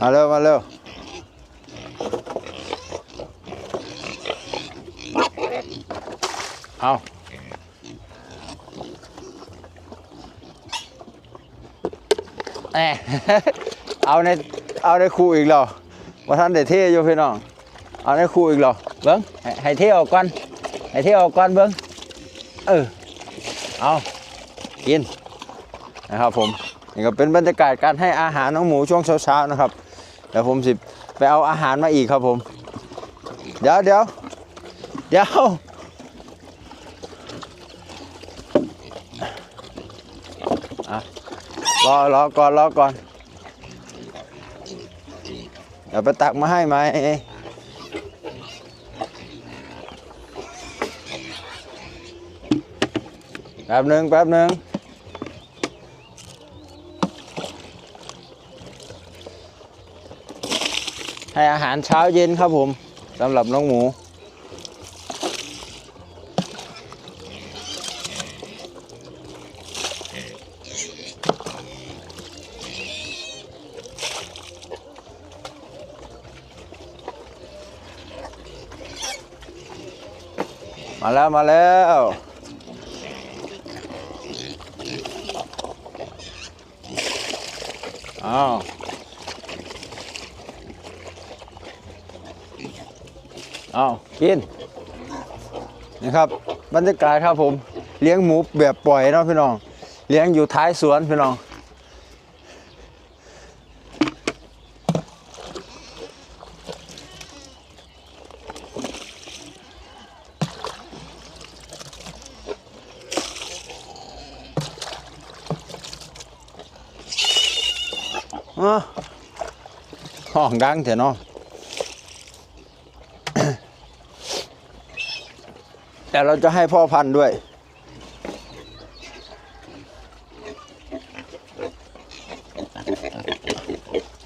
มาเร็ว มาเร็ว เอาแหมเอาใน เอาในคู่อีกเหรอว่าท่านได้เท่อยู่พี่น้อง เอาในคู่อีกเหรอเบิ้งให้เท่ออกก่อน ให้เท่ออกก่อนเบิ้งเออ เอากินนะครับผมนี่ก็เป็นบรรยากาศการให้อาหารน้องหมูช่วงเช้าๆนะครับ ดี๋ยวผมสิไปเอาอาหารมาอีกครับผม เดี๋ยวเดี๋ยวเดี๋ยวอะรอรอก่อนรอก่อน เดี๋ยวไปตักมาให้ไหมแป๊บหนึ่งแป๊บหนึ่ง ให้อาหารเช้าเย็นครับผมสำหรับน้องหมู มาแล้วมาแล้วอ้าว อ้าวกินนี่ครับบรรยากาศครับผมเลี้ยงหมูแบบปล่อยเนาะพี่น้อง เลี้ยงอยู่ท้ายสวนพี่น้องอ้าวห้องดังเถอะเนาะ แต่เราจะให้พ่อพันธุ์ด้วย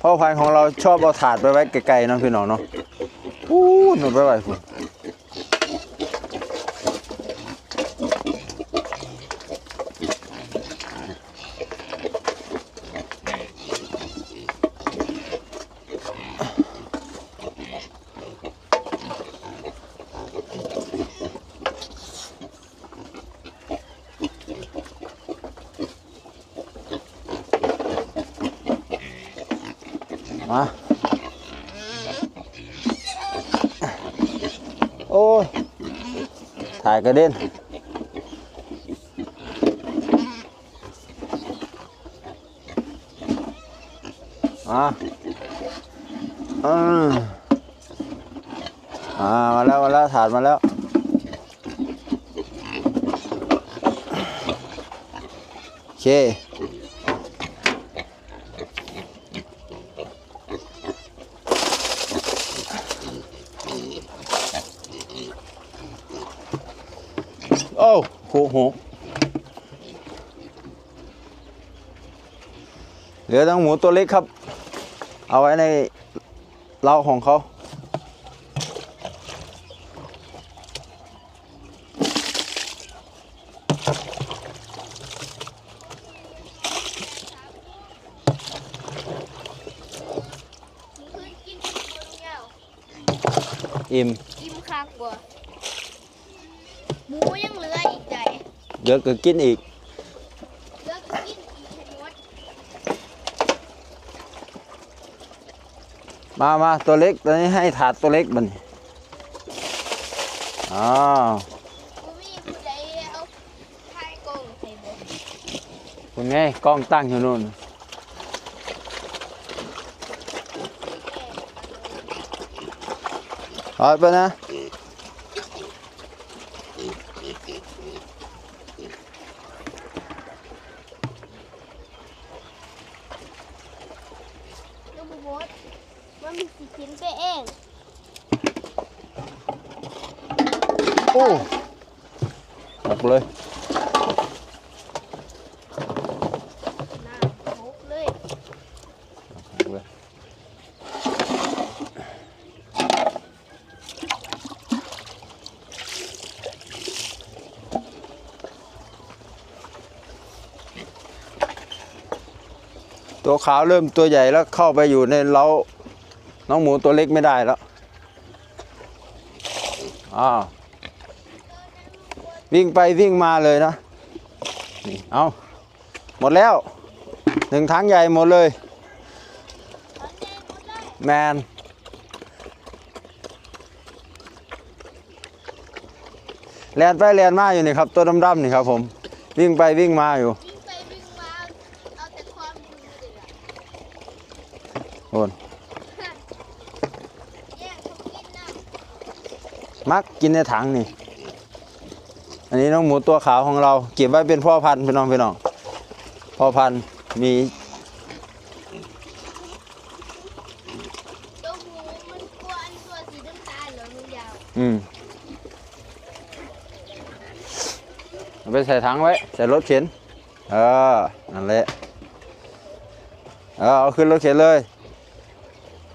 พ่อพันธุ์ของเราชอบเอาถาดไปไว้ไกลๆเนาะพี่น้องเนาะพูดหนูไปไว้พุ่น มาโอ้ยถ่ายกระเด็นมาอืมอ่ามาแล้ว มาแล้ว ถาดมาแล้วโอเค โอ้โหโหเหลือตั้งหมูตัวเล็กครับ เอาไว้ในเล้าของเขามึงขึ้นกินกินเงาอิ่มอิ่มคักบ่ หมูยังเหลืออีกใจเดี๋ยวก็กินอีก เหลือก็กินอีกให้หมดมามาตัวเล็กตัวนี้ให้ถาดตัวเล็กมันอ้าวบ่มีผู้ใดเอาไข่กงให้บ่คุณไงกล้องตั้งอยู่นู่น เอาไปนะแล้วบ่หมดมันมีสิ กินไปเองโอ้หมดเลยน้ำหกเลยหมดเลยตัวขาวเริ่มตัวใหญ่แล้วเข้าไปอยู่ในเล้า น้องหมูตัวเล็กไม่ได้แล้วอ้าววิ่งไปวิ่งมาเลยนะนี่เอาหมดแล้วหนึ่งทั้งใหญ่หมดเลย แมนแลนไปแลนมาอยู่นี่ครับ ตัวดำๆนี่ครับผม วิ่งไปวิ่งมาอยู่ วิ่งไปวิ่งมาเอาแต่ความดูเลยอะ โอน แย่งเขากินนะ มักกินในถังนี่ อันนี้น้องหมูตัวขาวของเรา เก็บไว้เป็นพ่อพันธุ์พี่น้องพี่น้อง พ่อพันธุ์มีตัวหมูมันกลัวอันตัวสีน้ำตาลเหรอมือยาวอืมเอาไปใส่ถังไว้ ใส่รถเข็น เออ นั่นแหละ เออ เอาขึ้นรถเข็นเลย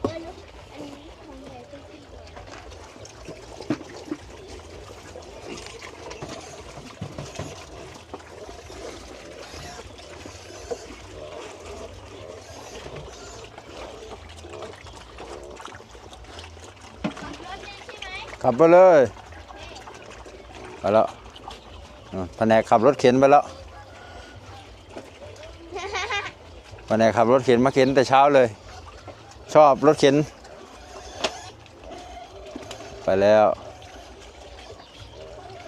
เดี๋ยวนะอันนี้ของใหญ่ต้องกินก่อน ขับรถเลยใช่ไหม ขับไปเลยไปแล้วนู่นแผนกขับรถเข็นไปแล้วแผนกขับรถเข็นมาเข็นแต่เช้าเลย ชอบรถเข็น ไปแล้ว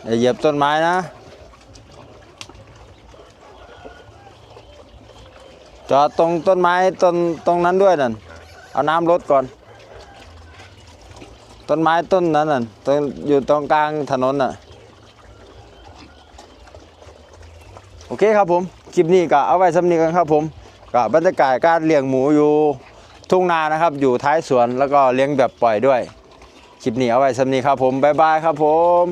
อย่าเหยียบต้นไม้นะ จอดตรงต้นไม้ต้นตรงนั้นด้วยนั่นเอาน้ำรถก่อน ต้นไม้ต้นนั้นน่ะตรงอยู่ตรงกลางถนนน่ะ โอเคครับผม คลิปนี้ก็เอาไว้สำนีกันครับผมก็บรรยากาศการเลี้ยงหมูอยู่ทุ่งนานะครับ อยู่ท้ายสวนแล้วก็เลี้ยงแบบปล่อยด้วย คลิปนี้เอาไว้สำนีครับผม บ๊ายบายครับผม